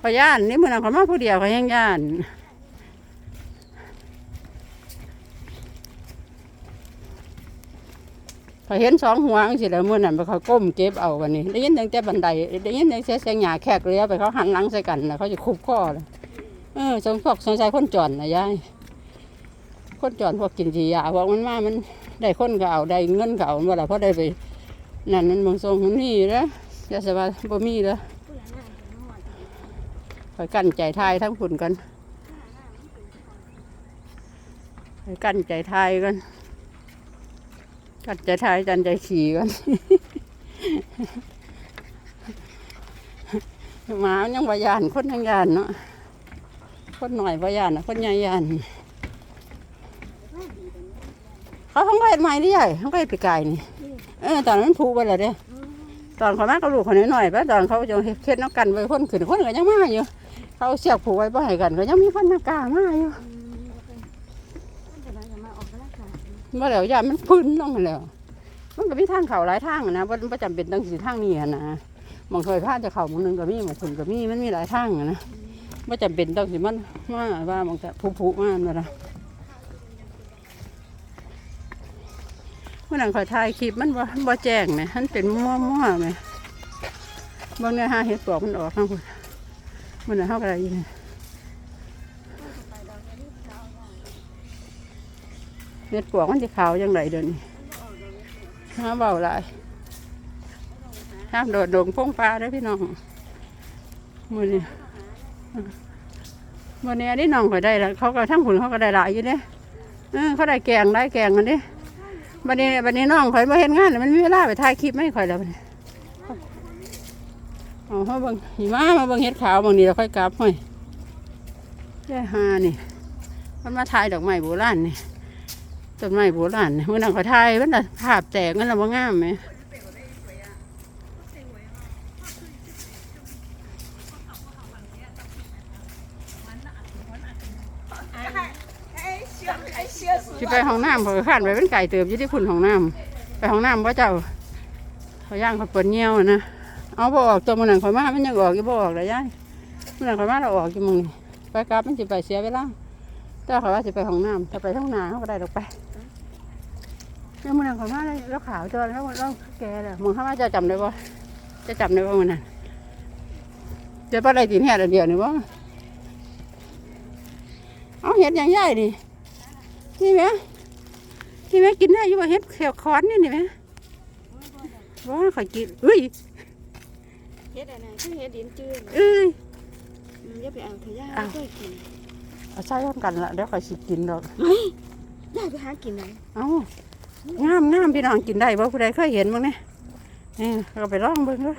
ขอย่านนี่มือนั้นเขามาผู้เดียวเขายังย่านเขาเห็นสองหัวจังสิแล้วมือนั้นไปเขาก้มเก็บเอากันนี่ได้ยินตั้งแต่บันไดได้ยินตั้งเสียงหยาแขกเลี้ยวไปเขาหันหลังใส่กันแล้วเขาจะคุบข้อเลยเออสงพวกสงสัยคนจอนนะยายคนจอนพวกกินสียาบอกมันมามันได้คนก็เอาได้เงินก็เอาเมื่อไรเพราะได้ไปนั่นมันบางทรงนนี่แล้วจะสบายบ่มีแล้ว คอยกั้นใจทายทั้งฝุ่นกันคอยกั้นใจทายกัน กั้นใจทายจันใจขี่กันหมายังวายานคนยังยานเนาะคนหน่อยวายานนะคนใหญ่ยานเขาท้องก็เห็ดใหม่นี่ใหญ่ท้องก็เห็ดปีกายนี่เออตอนนั้นผูกไปแล้วเด้ ตอนเขามากับลูกคนน้อยๆไปตอนเขาจะเฮ็ดน้ำกันไว้คนขึ้นคนก็ยังมาอยู่ เขาเสียบผูกไว้บ่ให้กันก็ยังมีคนมากล้ามาอยู่บ่แล้วยามันพื้นลงมาแล้ว มันก็มีทางเขาหลายทางอะนะบ่บ่จำเป็นต้องสิทางนี้นะบางเคยพลาดจะเข้ามองหนึงก็มีหมองคนก็มีมันมีหลายทางอะนะบ่จำเป็นต้องสิมันมาว่าบางแต่ผู้ๆมานั่นะ มื่อนั้นขอยถ่ายคลิปมันบ่บ่แจ้งแหมมันเป็นมั่วๆแหมบางเนี่ยหาเห็ดปลอกมันออกข้างพุ่นมันน่ะเฮาก็ได้อยู่นี่เห็ดปลอกมันสิขาวจังไดเดี๋ยวนี้ห้าเบาหลายห้ามโดดโดงพงปลาเด้พี่น้องมือนี้มื้อนี้นี่น้องก็ได้แล้วเขาก็ทั้งผุนเขาก็ได้หลายอยู่เด้เออเขาได้แกงได้แกงกันเด้ บันนี้บันนี้น้องข่อยมาเห็นงานมันมีเวลาไปถ่ายคลิปไม่ข่อยแล้วบัดนี้เอาเขาเบิ่งหิมะมาเบิ่งเฮ็ดขาวบางนี้เราค่อยกลับห้อยยายหานี่ มันมาถ่ายดอกไม้โบราณนี่ต้นไม้โบราณนี่มื้อนั้นข่อยถ่ายมันน่ะภาพแตกมันน่ะบ่งามไหม สิไปห้องน้ำเขาก็ข้านไปเป็นไก่เติบอยี่ที่พุ่นห้องน้ำไปห้องน้ำพ่เจ้าเขาย่างเขาเปิดเงี้ยวนะเอาบออกตัวมันหนังข่อยมามันยังออกอยู่บออกเลยย่ายมันหนังข่อยมาเราออกอยู่มึงไปกลับมันสิไปเสียเวลาแต่เขาว่าสิไปห้องน้ำถ้าไปห้องน้ำเขาก็ได้ดอกไปเนี่ยมันหนังข่อยมาแล้วขาวตัวแล้วแล้วแกเลยมึงเข้ามาจะจำได้บ่จะจำได้บ่มันน่ะเจะไปอะไรตีนแห่เดียวนี่บ่เอาเห็ดย่างใหญ่ดิ นี่ไหมนี่ไหมกินได้อยังว่าเห็ดเขียวคอนนี่นี่ไหมว่าข่อยกินอุ้ยเฮ็ดอันนั้นคือเฮ็ดดินจืดเอ้ยอืมอย่าไปเอาเถอะย่าอ้าวช่วยกินเอาใส่ร่วมกันละเดี๋ยวข่อยสิกินดอกย่าไปหากินไหนเอ้างามงามพี่น้องกินได้บ่ผู้ใดเคยเห็นบ้างเนี่ยนี่เราไปลองเบิ่งเด้อ